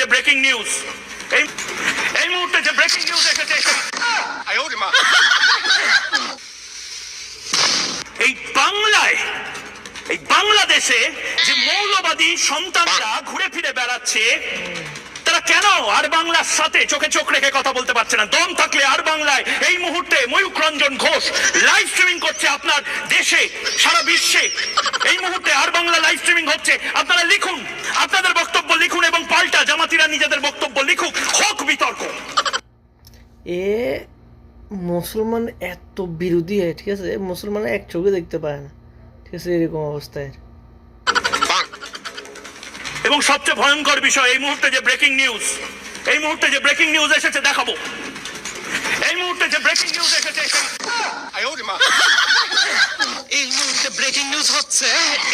যে breaking news এই এই মুহূর্তে যে ব্রেকিং নিউজ এসেছে এই বাংলায় এই বাংলাদেশে যে মৌলবাদী সন্তানরা ঘুরে ফিরে বেড়াচ্ছে কেন আর বাংলার সাথে চোখে চোখ রেখে কথা বলতে পারছে না? দম থাকলে আর বাংলায় এই মুহূর্তে ময়ূক রঞ্জন ঘোষ লাইভ স্ট্রিমিং করছে আপনার দেশে, সারা বিশ্বে। এই মুহূর্তে আর বাংলা লাইভ স্ট্রিমিং হচ্ছে। আপনারা লিখুন, আপনাদের বক্তব্য লিখুন এবং পাল্টা জামাতিরা নিজেদের বক্তব্য লিখুক। হোক বিতর্ক। এ মুসলমান এত বিরোধী হয়, ঠিক আছে? মুসলমান এক চোখে দেখতে পায় না। ঠিক আছে, এরকম অবস্থায়। এবং সবচেয়ে ভয়ঙ্কর বিষয় এই মুহূর্তে যে ব্রেকিং নিউজ এই মুহূর্তে যে ব্রেকিং নিউজ এসেছে দেখাবো। এই মুহূর্তে যে ব্রেকিং নিউজ এসেছে এই মুহূর্তে ব্রেকিং নিউজ হচ্ছে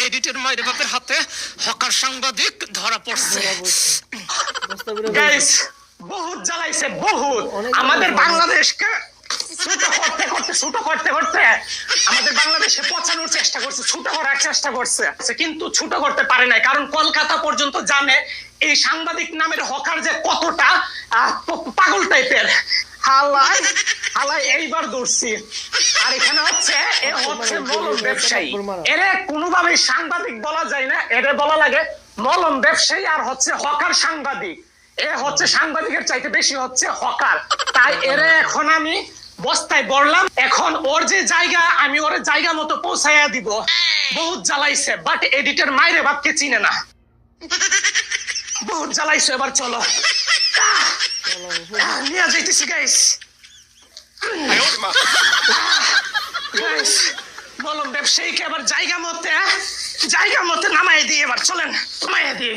এডিটের মায়ের বাপের হাতে হকার সাংবাদিক ধরা পড়ছে। গাইস বহুত জ্বালাইছে বহুত। আমাদের বাংলাদেশকে ছোট করতে করতে, ছোট করতে করতে আমাদের বাংলাদেশে চেষ্টা করছে, ছোট করার চেষ্টা করছে। কিন্তু ছোট করতে পারে নাই, কারণ কলকাতা পর্যন্ত জানে এই সাংবাদিক নামের হকার যে কতটা পাগল টাইপের হালাই হালাই এইবার ধরছি। আর এখানে হচ্ছে, এ হচ্ছে মলম ব্যবসায়ী। এরে কোনোভাবে সাংবাদিক বলা যায় না, এরে বলা লাগে মলম ব্যবসায়ী আর হচ্ছে হকার সাংবাদিক। এ হচ্ছে সাংবাদিকের চাইতে বেশি হচ্ছে হকার। তাই এরে এখন আমি বস্তায় বললাম এখন ওর যে জায়গা আমি ওর জায়গা মতো পৌঁছাইয়া দিব। বহুত জ্বালাইছে বাট এডিটর মাইরে বাপকে চিনে না। বহুত জ্বালাইছে এবার চলো। নিয়ে যাইতেছি গাইস গাইস বললাম ব্যবসায়ীকে এবার জায়গা মতে জায়গা মতে নামাই দিয়ে এবার চলেন নামাই দিয়ে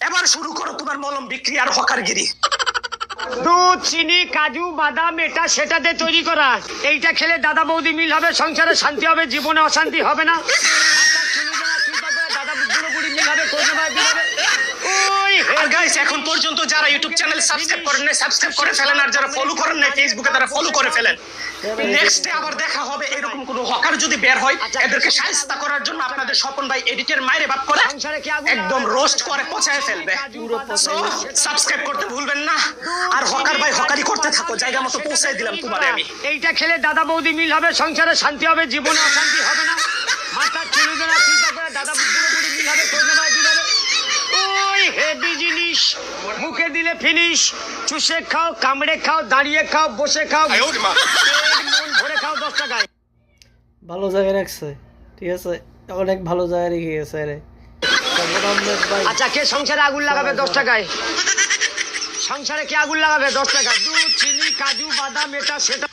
এবার শুরু করো তোমার মলম বিক্রি আর হকারগিরি। দুধ, চিনি, কাজু, বাদাম, এটা সেটা দিয়ে তৈরি করা। এইটা খেলে দাদা বৌদি মিল হবে, সংসারে শান্তি হবে, জীবনে অশান্তি হবে না। দাদা বুড়ো মিল হবে করোনা ভাই মিল হবে ওই আর গাইস এখন পর্যন্ত যারা ইউটিউব চ্যানেল সাবস্ক্রাইব করেন নাই সাবস্ক্রাইব করে ফেলেন আর যারা ফলো করেন নাই ফেসবুকে তারা ফলো করে ফেলেন। নেক্সটে আবার দেখা হবে এরকম কোন হকার যদি বের হয় এদেরকে সাহায্য করার জন্য আপনাদের স্বপন ভাই এডিটের মায়ের বাপ করে সংসারে কি আগুন একদম রোস্ট করে পচায় ফেলবে। সাবস্ক্রাইব করতে ভুলবেন না। আর হকার ভাই হকারি করতে থাকো জায়গা মতো পৌঁছাই দিলাম তোমারে আমি। এইটা খেলে দাদা বৌদি মিল হবে সংসারে শান্তি হবে জীবনে অশান্তি হবে না মাথা চুলবে না চিন্তা করে দাদা বুড়ো বুড়ি মিল হবে করোনা ভাই মিল হবে ওই হেভি জিনিস মুখে দিলে ফিনিশ চুষে খাও কামড়ে খাও দাঁড়িয়ে খাও বসে খাও। মন ভরে খাও দশ টাকায়। ভালো জায়গায় রাখছে ঠিক আছে? অনেক ভালো জায়গায় রেখে গেছে রে। আচ্ছা কে সংসারে আগুন লাগাবে দশ টাকায়? সংসারে কে আগুন লাগাবে দশ টাকা দুধ চিনি কাজু বাদাম এটা সেটা।